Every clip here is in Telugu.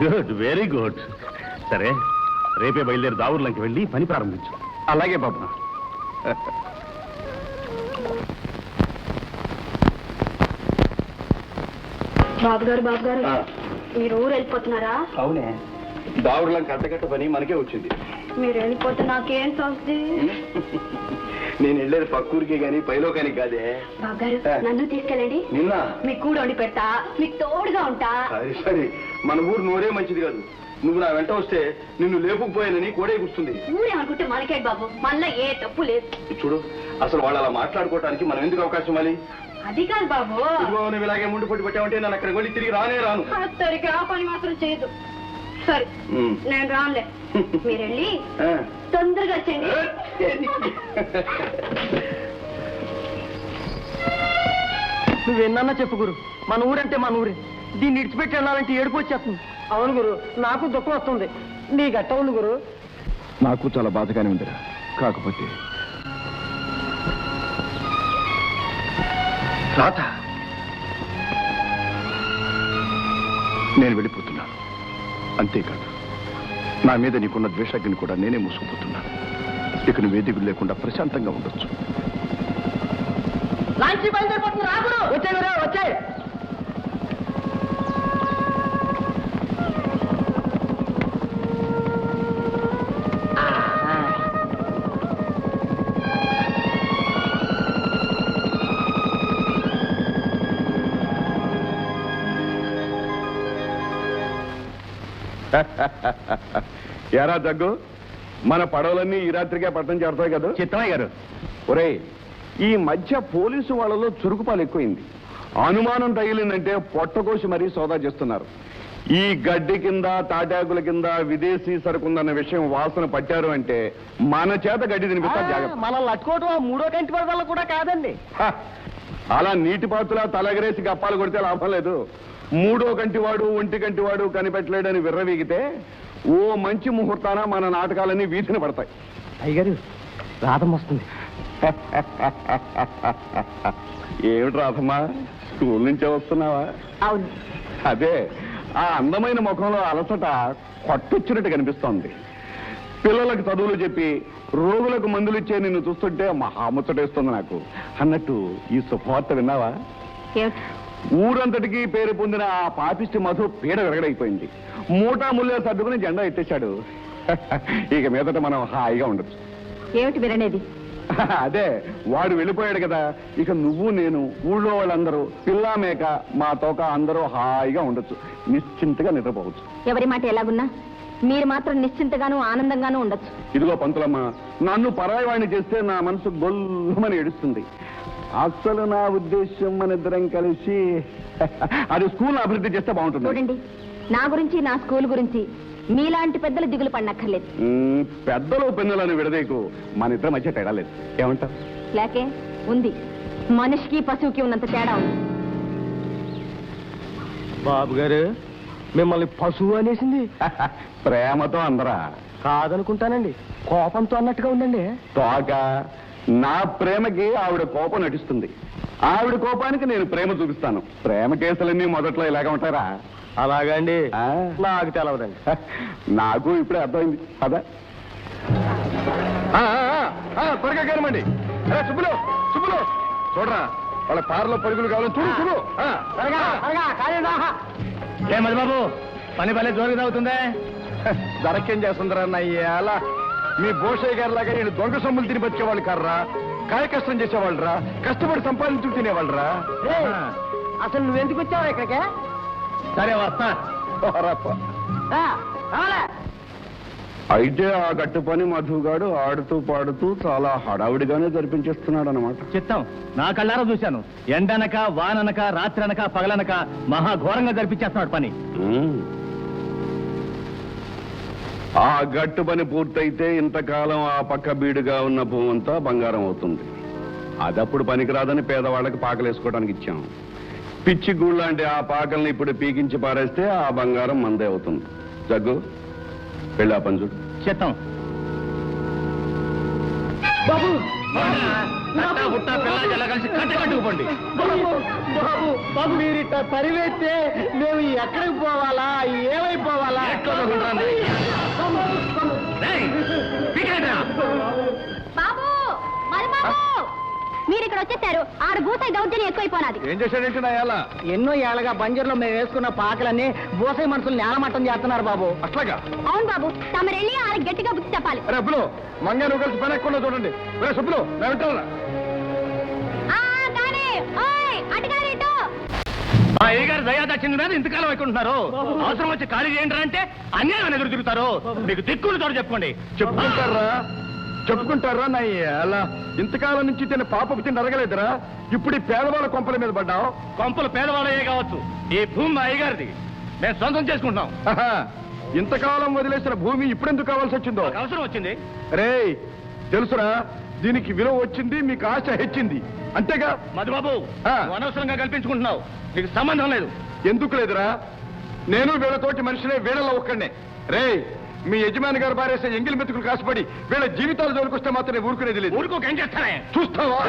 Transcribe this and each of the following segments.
Good very good. సరే రేపే బయలుదేరి దావుర్లంకి వెళ్ళి పని ప్రారంభించు. అలాగే బాబు. బాబు గారు బాబు గారు ఆ. మీరు ఊరు వెళ్ళిపోతున్నారా? అవునే. దావుడులం కట్టకట్ట పని మనకే వచ్చింది. మీరు వెళ్ళిపోతే నాకేం తోస్తుంది నేను వెళ్ళేది పక్కూరికి గాని పైలోకానికి కాదే. బాబు గారు. నన్ను తీసుకెళ్ళండి. నిన్న? మీకు కూడా వండి పెడతా. మీకు తోడుగా ఉంటా. సరే సరే. మన ఊరు నోరే మంచిది కాదు. నువ్వు నా వెంట వస్తే నిన్ను లేపుకుపోయానని కోడే గుస్తుంది ఊరే అనుకుంటే మనకే బాబు. మళ్ళా ఏ తప్పు లేదు. చూడు అసలు వాళ్ళు అలా మాట్లాడుకోవడానికి మనం ఎందుకు అవకాశం ఇవ్వాలి? అది కాదు బాబు. నువ్వు ఇలాగే ముందు పట్టి పెట్టావంటే నేను అక్కడికి వెళ్ళి తిరిగి రానే రాను. సరిగ్గా ఆ పని మాత్రం చేయదు సరే. నేను రానులే. మీరు వెళ్ళి. తొందరగా వచ్చండి నువ్వెన్నా చెప్పు గురు. మన ఊరంటే మన ఊరే. దీన్ని ఇడిచిపెట్టి వెళ్ళాలంటే ఏడుపు వచ్చేస్తుంది. అవును గురు నాకు దుఃఖం వస్తుంది. నీ గట్ట ఉంది గురు. నాకు చాలా బాధగానే ఉందిరా. కాకపోతే రాత నేను వెళ్ళిపోతున్నాను. అంతేకాదు నా మీద నీకున్న ద్వేషాగ్ని కూడా నేనే మూసుకుపోతున్నాను. ఇక నువ్వు వేదికలు లేకుండా ప్రశాంతంగా ఉండొచ్చు. వచ్చే వచ్చే. ఎరా దగ్గు మన పడవలన్నీ ఈ రాత్రికే పట్టణం చేరుతాయి కదా? చిత్తమయ్య గారు. ఒరేయ్ ఈ మధ్య పోలీసు వాళ్ళలో చురుకుపాలు ఎక్కువైంది. అనుమానం తగిలిందంటే పొట్టకోసి మరీ సోదా చేస్తున్నారు. ఈ గడ్డి కింద తాటాకుల కింద విదేశీ సరుకుందన్న విషయం వాసన పట్టారు అంటే మన చేత గడ్డి తినిపిస్తా జాగ్రత్త. మనల్ని అట్టుకోవటం ఆ మూడో కంటి వల్ల కూడా కాదండి! అలా నీటి పాతులా తలగరేసి గప్పాలు కొడితే లాభం లేదు. మూడో కంటివాడు ఒంటి కంటివాడు కనిపెట్టలేడని విర్రవీగితే ఓ మంచి ముహూర్తాన మన నాటకాలన్నీ వీధిన పడతాయి. అయ్యగారు రాధం వస్తుంది. ఏమిటి రాధమ్మా? స్కూల్ నుంచే వస్తున్నావా? అవును. అదే ఆ అందమైన ముఖంలో అలసట కొట్టొచ్చినట్టు కనిపిస్తోంది. పిల్లలకు చదువులు చెప్పి రోగులకు మందులు ఇచ్చే నిన్ను చూస్తుంటే మహాముచ్చటేస్తుంది నాకు. అన్నట్టు ఈ శుభవార్త విన్నావా? ఊరంతటికి పేరు పొందిన ఆ పాపిష్టి మధు పీడ విరగడైపోయింది. మూటా ముల్లే సర్దుకుని జెండా ఎత్తేశాడు. ఇక మీదట మనం హాయిగా ఉండొచ్చు. ఏమిటి మీరనేది? అదే వాడు వెళ్ళిపోయాడు కదా. ఇక నువ్వు నేను ఊళ్ళో వాళ్ళందరూ పిల్లా మేక మా తోక అందరూ హాయిగా ఉండొచ్చు. నిశ్చింతగా నిద్రపోవచ్చు. ఎవరి మాట ఎలాగున్నా? మీరు మాత్రం నిశ్చింతగాను ఆనందంగానూ ఉండొచ్చు. ఇదిగో పంతులమ్మ నన్ను పరాయి వాడిని చేస్తే నా మనసు గొల్లమని ఏడుస్తుంది. అసలు నా ఉద్దేశం మన ఇద్దరం కలిసి అది స్కూల్ అభివృద్ధి చేస్తే బాగుంటుంది. చూడండి నా గురించి నా స్కూల్ గురించి మీలాంటి పెద్దలు దిగులు పడనక్కర్లేదు. మ్మ్, పెద్దలు పిన్నలను విడదీకు మన ఇద్దరి మధ్య తేడా లేదు. ఏమంటావు? లేకే ఉంది. మనిషికి పశువుకి ఉన్నంత తేడా ఉంది. బాబు గారు మిమ్మల్ని పశువు అనేసింది? ప్రేమతో అందరా. కాదనుకుంటానండి కోపంతో అన్నట్టుగా ఉందండి. తోక నా ప్రేమకి ఆవిడ కోపం నటిస్తుంది. ఆవిడ కోపానికి నేను ప్రేమ చూపిస్తాను. ప్రేమ కేసులన్నీ మొదట్లో ఇలాగ ఉంటారా? అలాగండి? నాకు తెలవదండి. నాకు ఇప్పుడే అర్థమైంది. అదా త్వరగా కనమండి సుబ్బులు సుబ్బులు. చూడరా వాళ్ళ పారలో పరుగులు కావాలని చూడు చూడు. ఏ బాబు పని భలే జోరుగా అవుతుందే దరకేం చేస్తుందిరా అలా. మీ భోషయ్య గారి లాగా నేను దొంగ సొమ్ములు తిని బతికేవాళ్ళు కర్రా కాయ కష్టం చేసేవాళ్ళరా. కష్టపడి సంపాదించు తినేవాళ్ళరా. అసలు నువ్వెందుకు వచ్చావు ఇక్కడికే? సరే వస్తా. అయితే ఆ గట్టు పని మధుగాడు ఆడుతూ పాడుతూ చాలా హడావిడిగానే జరిపించేస్తున్నాడు అనమాట చిత్తం నా కళ్ళారా చూశాను. ఎండనక వాననక రాత్రనక పగలనక మహా ఘోరంగా జరిపించేస్తున్నాడు పని. ఆ గట్టు పని పూర్తయితే ఇంతకాలం ఆ పక్క బీడుగా ఉన్న భూమంతా బంగారం అవుతుంది. అదప్పుడు పనికిరాదని పేదవాళ్ళకి పాకలేసుకోవడానికి ఇచ్చాం. పిచ్చి గూళ్ళంటే ఆ పాకల్ని ఇప్పుడు పీకించి పారేస్తే ఆ బంగారం మందే అవుతుంది. జగ్గు వెళ్ళా పంజుడు చిత్తం బాబు! అట్టా బుట్టా పిల్ల జల్ల కలిసి కట్టకట్టుకుపోండి బాబు బాబు బాబు మీరు ఇట్లా పరివేస్తే మేము ఎక్కడికి పోవాలా? ఏమైపోవాలా? ఎట్లా. బాబు మరి బాబు మీరు ఇక్కడ వచ్చేసారు. ఆరు భూతాయి దౌర్జన్యం ఎక్కువైపోనాది. ఏం చేశాడేంటి నా ఎలా ఎన్నో ఏళ్ళగా బంజర్లో మేము వేసుకున్న పాకలన్నీ బోసై మనుషులు నేలమట్టం చేస్తున్నారు బాబు. అట్లాగా? అవును బాబు తమరెళ్ళి ఆరు గట్టిగా బుద్ధి చెప్పాలి. అరే అబ్బులు మంగా నువ్వు కలిసి పని ఎక్కువ చూడండి. రే సుబ్బులు నా వింటారా అయ్యగారు దయాదక్షిణ మీద ఇంతకాలం ఎక్కుంటున్నారు అవసరం వచ్చి ఖాళీ చేయండి అంటే అన్యాయం ఎదురు తిరుగుతారు. మీకు దిక్కులు తోడు చెప్పుకోండి. చెప్పుకుంటారా? చెప్పుకుంటారా నా అలా ఇంతకాలం నుంచి తిన్న పాపపు తిండి అరగలేదురా. ఇప్పుడు ఈ పేదవాళ్ళ కొంపల మీద పడ్డావు. కొంపలు పేదవాళ్ళయ్యే కావచ్చు. ఈ భూమి మా అయ్యగారిది. మేము సొంతం చేసుకుంటాం ఆహా, ఇంతకాలం వదిలేసిన భూమి ఇప్పుడెందుకు కావాల్సి వచ్చిందో? అవసరం వచ్చింది. రేయ్ తెలుసురా దీనికి విలువ వచ్చింది మీకు ఆశ హెచ్చింది. అంతేగా? మధుబాబు ఆ. అనవసరంగా కల్పించుకుంటున్నావు. నీకు సంబంధం లేదు. ఎందుకు లేదురా? నేను వీళ్ళతోటి మనిషినే వీళ్ళలో ఒక్కడే రేయ్ మీ యజమాని గారు బారేసే ఎంగిలి మెతుకులు కాసుపడి వీళ్ళ జీవితాలు జోలికొస్తే మాత్రం నేను ఊరుకునేది లేదు. ఊరుకోక ఏం చేస్తానే చూస్తావా?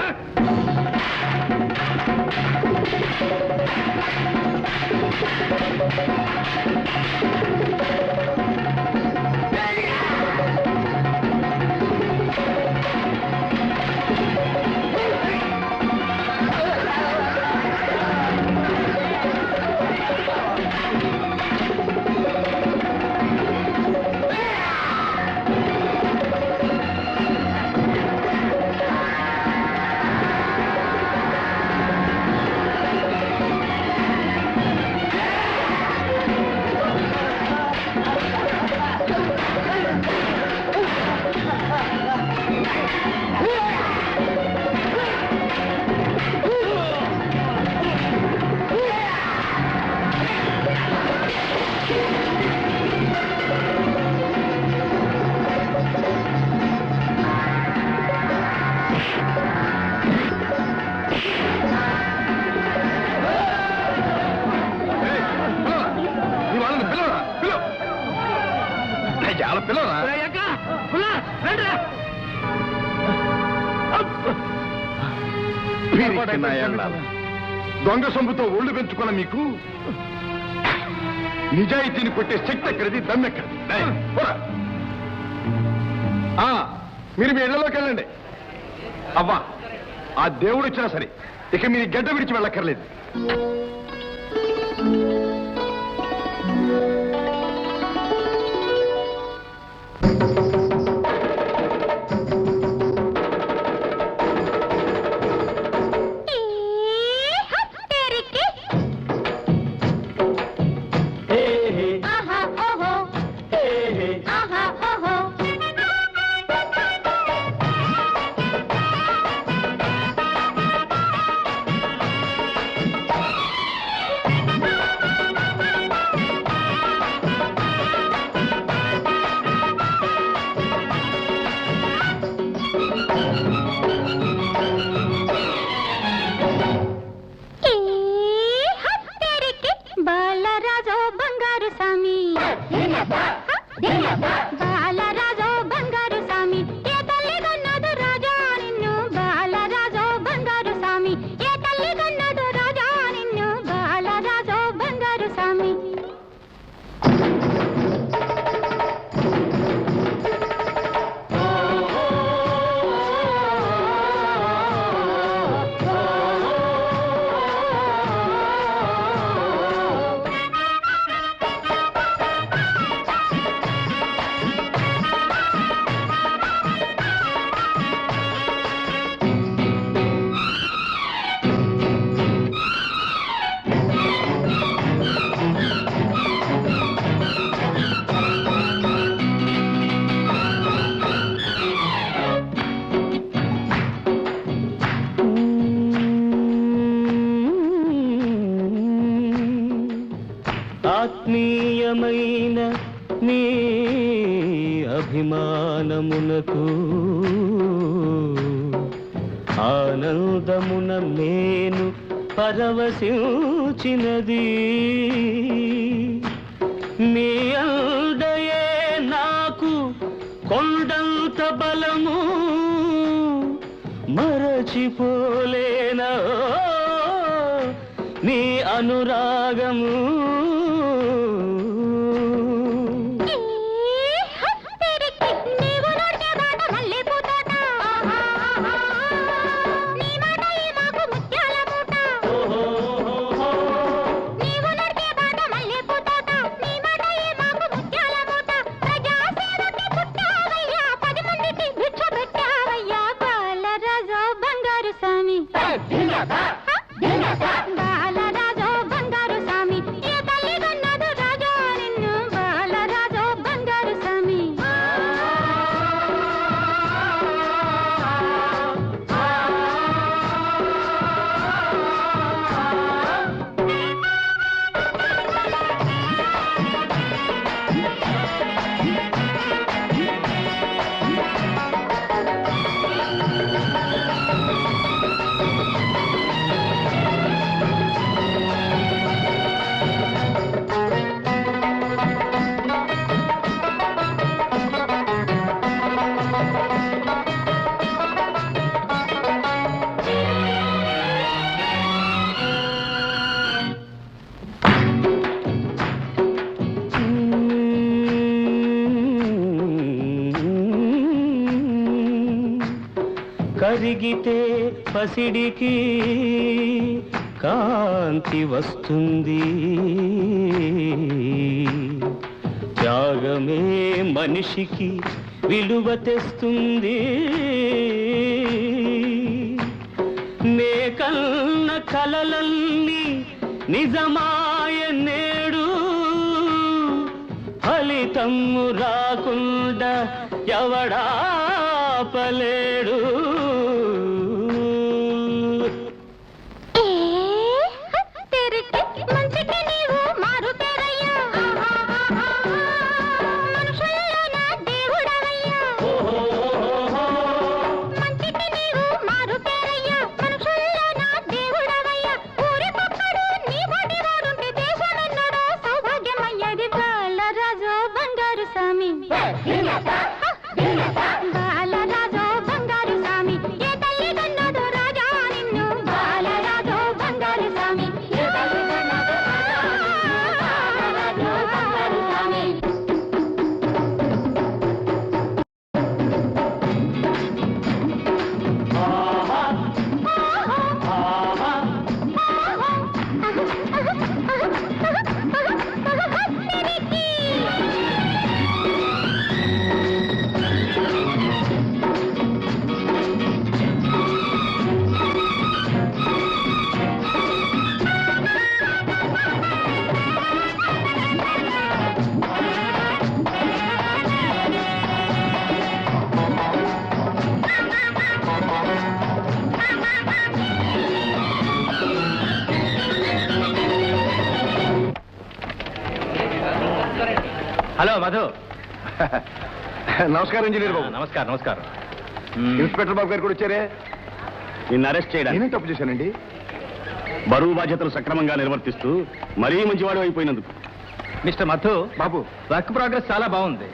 దొంగ సొమ్ముతో ఒళ్ళు పెంచుకున్న మీకు? నిజాయితీని కొట్టే శక్తి ఎక్కడిది? దమ్మెక్కడిది ఆ, మీరు మీ ఇళ్ళలోకి వెళ్ళండి. అవ్వా ఆ దేవుడు వచ్చినా సరే ఇక మీరు గడ్డ విడిచి వెళ్ళక్కర్లేదు. ఆనందమున నేను పరవశించినది. నీ అందయే నాకు కొండంత బలము. మరచిపోలేనా నీ అనురాగము. కరిగితే పసిడికి కాంతి వస్తుంది. త్యాగమే మనిషికి విలువ తెస్తుంది. నే కన్న కలలన్నీ నిజమాయ నేడు. ఫలితము రాకుండా ఎవడా మధు నమస్కారం ఇంజనీర్ బాబు. నమస్కారం నమస్కారం. ఇన్స్పెక్టర్ బాబు గారు కూడా వచ్చారే? నిన్ను అరెస్ట్ చేయడానికి. నేనే తప్పు చేశానండి బరువు బాధ్యతలు సక్రమంగా నిర్వర్తిస్తూ మరీ మంచివాడు అయిపోయినందుకు. Mister Madhu Babu. Work progress చాలా బాగుంది.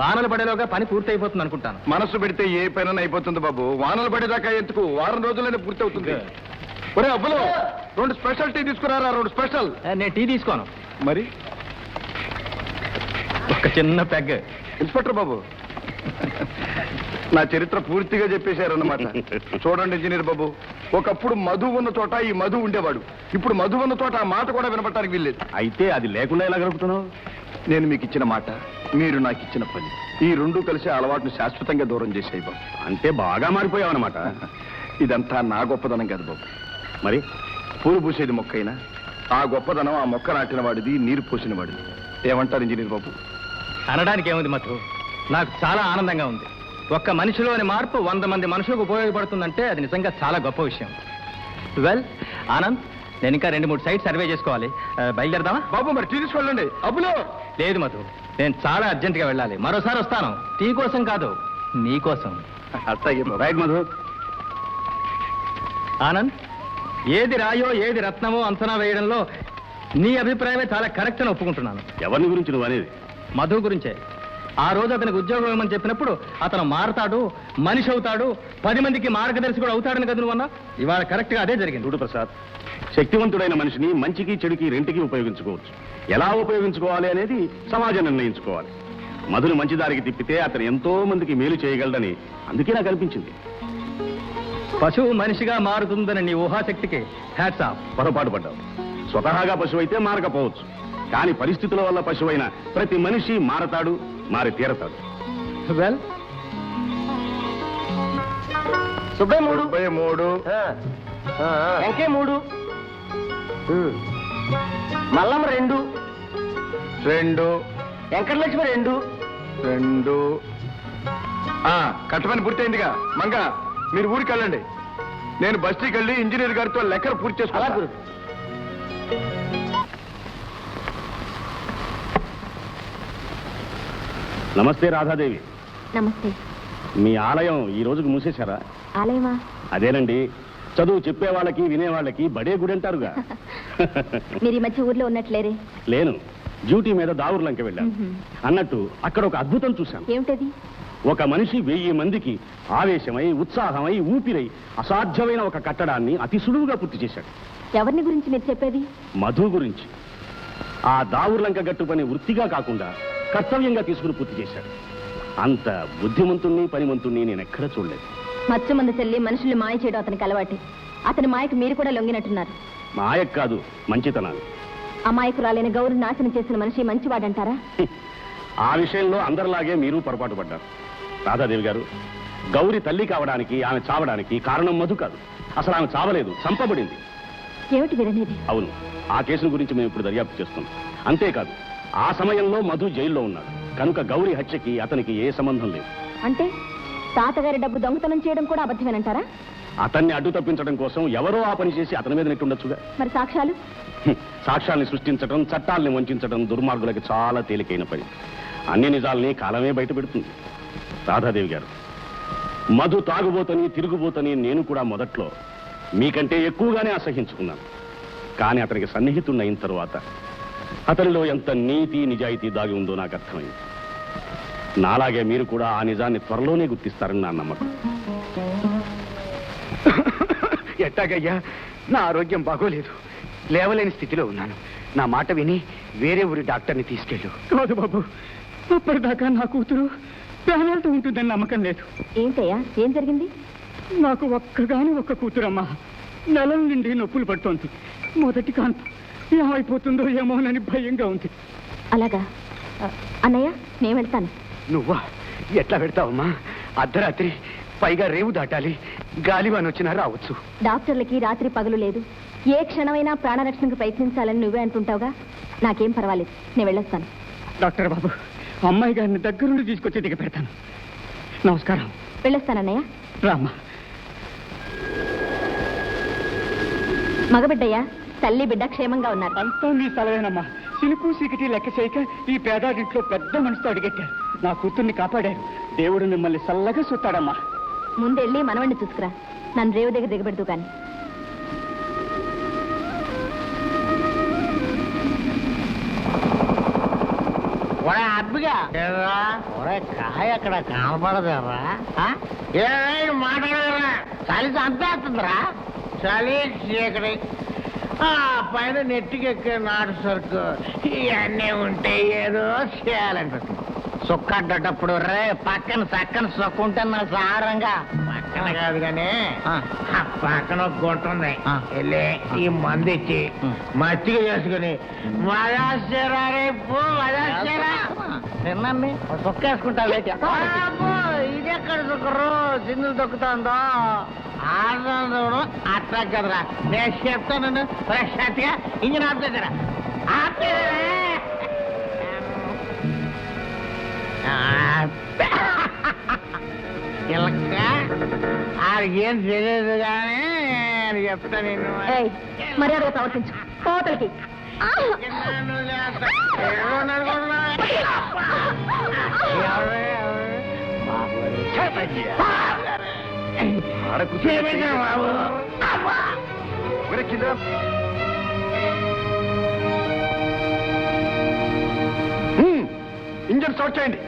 వానలు పడేలోగా పని పూర్తి అయిపోతుంది అనుకుంటాను. మనస్సు పెడితే ఏ పైన అయిపోతుంది బాబు. వానలు పడేదాకా ఎందుకు? వారం రోజుల్లోనే పూర్తి అవుతుంది ఒరే అబ్బులు రెండు స్పెషల్ టీ తీసుకురారా? రెండు స్పెషల్. నేను టీ తీసుకోను. మరి? ఒక చిన్న పెగ్. ఇన్స్పెక్టర్ బాబు. నా చరిత్ర పూర్తిగా చెప్పేశారన్నమాట. చూడండి ఇంజనీర్ బాబు ఒకప్పుడు మధు ఉన్న చోట ఈ మధు ఉండేవాడు. ఇప్పుడు మధు ఉన్న చోట ఆ మాట కూడా వినపడటానికి వీల్లేదు. అయితే అది లేకుండా ఎలా గడుపుతున్నావు? నేను మీకు ఇచ్చిన మాట మీరు నాకు ఇచ్చిన పని. ఈ రెండు కలిసి అలవాటును శాశ్వతంగా దూరం చేసాయి బాబు. అంటే బాగా మారిపోయావు అనమాట ఇదంతా నా గొప్పదనం కాదు బాబు. మరి? పూలు పూసేది మొక్కైనా ఆ గొప్పదనం ఆ మొక్క నాటిన వాడిది నీరు పోసిన వాడిది ఏమంటారు ఇంజనీర్ బాబు? అనడానికి ఏముంది మధు? నాకు చాలా ఆనందంగా ఉంది. ఒక్క మనిషిలోని మార్పు వంద మంది మనుషులకు ఉపయోగపడుతుందంటే అది నిజంగా చాలా గొప్ప విషయం. వెల్ ఆనంద్ నేను ఇంకా రెండు మూడు సైట్ సర్వే చేసుకోవాలి. ఆ, బయలుదేరదామా? బాబు మరి టీ తీసుకెళ్ళండి. అబ్బులో! లేదు మధు నేను చాలా అర్జెంటుగా వెళ్ళాలి. మరోసారి వస్తాను. టీ కోసం కాదు నీ కోసం. అట్లాగే రైట్ మధు. ఆనంద్ ఏది రాయో ఏది రత్నమో అంచనా వేయడంలో నీ అభిప్రాయమే చాలా కరెక్ట్ అని ఒప్పుకుంటున్నాను. ఎవరిని గురించి నువ్వు అనేది? మధు గురించే. ఆ రోజు అతనికి ఉద్యోగం ఇవ్వమని చెప్పినప్పుడు అతను మారతాడు మనిషి అవుతాడు పది మందికి మార్గదర్శి కూడా అవుతాడని కదా నువ్వు అన్నా ఇవాళ కరెక్ట్గా అదే జరిగింది. చూడు ప్రసాద్ శక్తివంతుడైన మనిషిని మంచికి చెడుకి రెంటికి ఉపయోగించుకోవచ్చు. ఎలా ఉపయోగించుకోవాలి అనేది సమాజం నిర్ణయించుకోవాలి. మధుని మంచి దారికి తిప్పితే అతను ఎంతో మందికి మేలు చేయగలడని అందుకే నాకు అనిపించింది. పశువు మనిషిగా మారుతుందని నీ ఊహాశక్తికి హ్యాట్స్ ఆఫ్ పొరపాటు పడ్డావు. స్వతహాగా పశువు అయితే మారకపోవచ్చు. కానీ పరిస్థితుల వల్ల పశువైన ప్రతి మనిషి మారతాడు మారి తీరతాడు. వెల్. మూడు. ముప్పై మూడు. వెంకే మూడు. మల్లమ్మ రెండు. రెండు. వెంకటలక్ష్మి రెండు. రెండు. ఆ, కట్టమని పూర్తయిందిగా. మంగ మీరు ఊరికి వెళ్ళండి నేను బస్తీకి వెళ్ళి ఇంజనీర్ గారితో లెక్కలు పూర్తి అలా చేసుకోవాలి గురు నమస్తే రాధాదేవి. నమస్తే. మీ ఆలయం ఈ రోజుకు మూసేశారా? ఆలయమా? అదేనండి. చదువు చెప్పే వాళ్ళకి వినే వాళ్ళకి బడే గుడి అంటారుగా. మీరు ఈ మధ్య ఊర్లో ఉన్నట్లేరే. లేను. డ్యూటీ మీద దావుర్లంక వెళ్ళాను. అన్నట్టు అక్కడ ఒక అద్భుతం చూశాను. ఏమిటది? ఒక మనిషి వెయ్యి మందికి ఆవేశమై ఉత్సాహమై ఊపిరై అసాధ్యమైన ఒక కట్టడాన్ని అతి సులువుగా పూర్తి చేశాడు. ఎవరిని గురించి మీరు చెప్పేది? మధు గురించి. ఆ దావుర్లంక గట్టు పని వృత్తిగా కాకుండా కర్తవ్యంగా తీసుకుని పూర్తి చేశాడు. అంత బుద్ధిమంతుణ్ణి పనిమంతుణ్ణి నేను ఎక్కడ చూడలేదు. మచ్చు మంది చెల్లి మనుషుల్ని మాయ చేయడం అతనికి అలవాటి. అతని మాయకు మీరు కూడా లొంగినట్టున్నారు. మాయక్ కాదు మంచితనాలు అమాయకురాలైన గౌరి నాశనం చేసిన మనిషి మంచివాడంటారా. ఆ విషయంలో అందరిలాగే మీరు పొరపాటు పడ్డారు. రాధాదేవి గారు గౌరి తల్లి కావడానికి ఆమె చావడానికి కారణం మధు కాదు. అసలు ఆమె చావలేదు చంపబడింది. ఏమిటి విరనేది? అవును ఆ కేసును గురించి మేము ఇప్పుడు దర్యాప్తు చేస్తున్నాం. అంతేకాదు ఆ సమయంలో మధు జైల్లో ఉన్నాడు. కనుక గౌరి హత్యకి అతనికి ఏ సంబంధం లేదు. అంటే తాతగారి డబ్బు దొంగతనం చేయడం కూడా అబద్ధమేనంటారా? అతన్ని అడ్డు తప్పించడం కోసం ఎవరో ఆ పని చేసి అతని మీద నెట్టుండొచ్చుగా. మరి సాక్ష్యాలు? హ్మ్. సాక్ష్యాల్ని సృష్టించడం చట్టాల్ని వంచడం దుర్మార్గులకి చాలా తేలికైన పని. అన్ని నిజాల్ని కాలమే బయట పెడుతుంది. రాధాదేవి గారు మధు తాగుబోతని తిరుగుబోతని నేను కూడా మొదట్లో మీకంటే ఎక్కువగానే అసహించుకున్నాను. కానీ అతనికి సన్నిహితున్నయిన తరువాత అతనిలో ఎంత నీతి నిజాయితీ దాగి ఉందో నాకు అర్థమైంది. నాలాగే మీరు కూడా ఆ నిజాన్ని త్వరలోనే గుర్తిస్తారని నా నమ్మకం. ఎట్టాగయ్యా? నా ఆరోగ్యం బాగోలేదు. లేవలేని స్థితిలో ఉన్నాను. నా మాట విని వేరే ఊరి డాక్టర్ని తీసుకెళ్ళు. కాదు బాబు. అప్పటిదాకా నా కూతురు ప్రాణాలతో ఉంటుందని నమ్మకం లేదు. ఏంటయ్యా? ఏం జరిగింది? నాకు ఒక్కగాని ఒక్క కూతురమ్మా. నెలల నుండి నొప్పులు పడుతోంది. మొదటి కాన్పు. ఏమైపోతుందో ఏమోనని భయంగా ఉంది. అలాగా? అన్నయ్య నేను వెళ్తాను. నువ్వా? ఎట్లా పెడతావమ్మా అర్ధరాత్రి పైగా రేవు దాటాలి గాలివాన్ వచ్చినా రావచ్చు. డాక్టర్లకి రాత్రి పగలు లేదు. ఏ క్షణమైనా ప్రాణరక్షణకు ప్రయత్నించాలని నువ్వే అంటుంటావుగా? నాకేం పర్వాలేదు. నేను వెళ్ళొస్తాను. డాక్టర్ బాబు అమ్మాయి గారిని దగ్గరుండి తీసుకొచ్చి దిగ పెడతాను. నమస్కారం. వెళ్ళొస్తానన్నయ్య రామ్మా. మగబిడ్డయ్యా తల్లి బిడ్డ క్షేమంగా ఉన్నారు. అంతా నీ సెలవేనమ్మా సిలుకు సీకటి లెక్క చేయక ఈ పేదాడింట్లో పెద్ద మనసుతో అడిగెట్టారు. నా కూతుర్ని కాపాడారు. దేవుడు మిమ్మల్ని చల్లగా చూస్తాడమ్మా. ముందెళ్ళి మనవణ్ణి చూసుకురా. నన్ను రేవు దగ్గర దిగబెడదు కానీ. ఒరే అబ్బిగా ఏరా ఒరే కాయ అక్కడ కనపడదేరా? ఏ మాట్లాడరా. చలి చంపేస్తుందిరా చలి చీకటి. ఆ పైన నెట్టికెక్కే నాటు సరుకు. ఇవన్నీ ఉంటే ఏదో చేయాలనిపిస్తుంది సుక్క అడ్డేటప్పుడు రే పక్కన చక్కన సుక్క ఉంటే నా సారంగా. పక్కన కాదు కానీ ఆ. పక్కన ఒక గుంట ఉంది. వెళ్ళి ఈ మందు ఇచ్చి మచ్చిగా చేసుకుని మజాస్తారా రేపు మజాస్తారా తిన్నాన్ని సుక్క వేసుకుంటా ఎక్కడ సుక్కరు సిందులు దొక్కుతుందో? ఆడడం అట్లా కదరా. నేను చెప్తాను ఫ్రెష్గా ఇంజిన్ ఆఫ్ దగ్గర ఇలక్క ఆడికేం తెలియదు కానీ చెప్తా నేను ఏయ్ మర్యాదగా ప్రవర్తించు. కోతలకి హ్మ్. ఇంజన్ స్టార్ట్ చేయండి.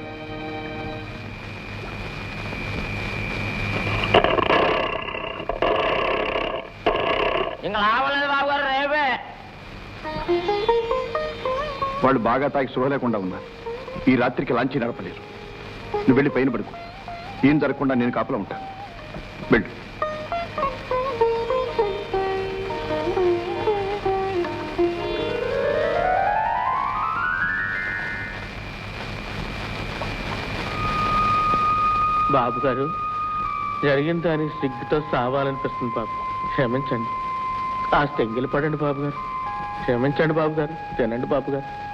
ఇంకా రావలేదు బాబు గారు రేపే. వాళ్ళు బాగా తాగి లేకుండా ఉన్నారు. ఈ రాత్రికి లాంచి నడపలేరు నువ్వు వెళ్ళి పైన పడుకో. ఏం జరగకుండా నేను కాపలా ఉంటాను వెళ్ళు. బాబు గారు జరిగిన దానికి సిగ్గుతో సావాలనిపిస్తుంది బాబు. క్షమించండి. ఆ తెంగిలి పడండి బాబు గారు క్షమించండి బాబు గారు తినండి బాబు గారు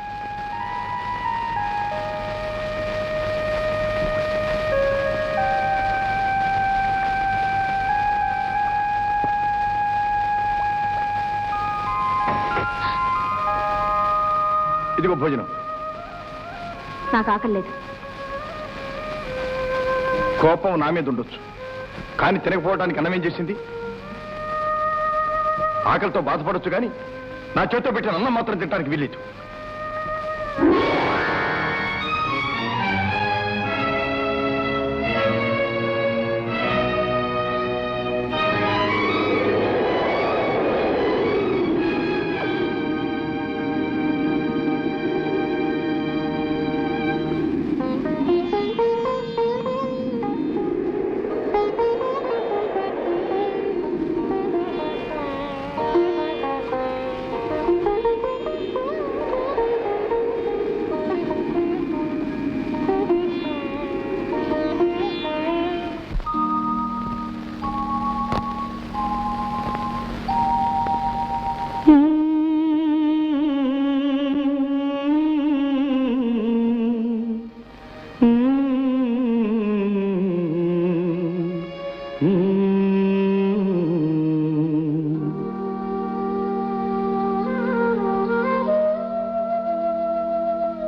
ఇదిగో భోజనం. నాకు ఆకలి లేదు కోపం నా మీద ఉండొచ్చు. కానీ తినకపోవడానికి అన్నం ఏం చేసింది? ఆకలితో బాధపడొచ్చు కానీ నా చేతితో పెట్టిన అన్నం మాత్రం తినడానికి వీల్లేదు.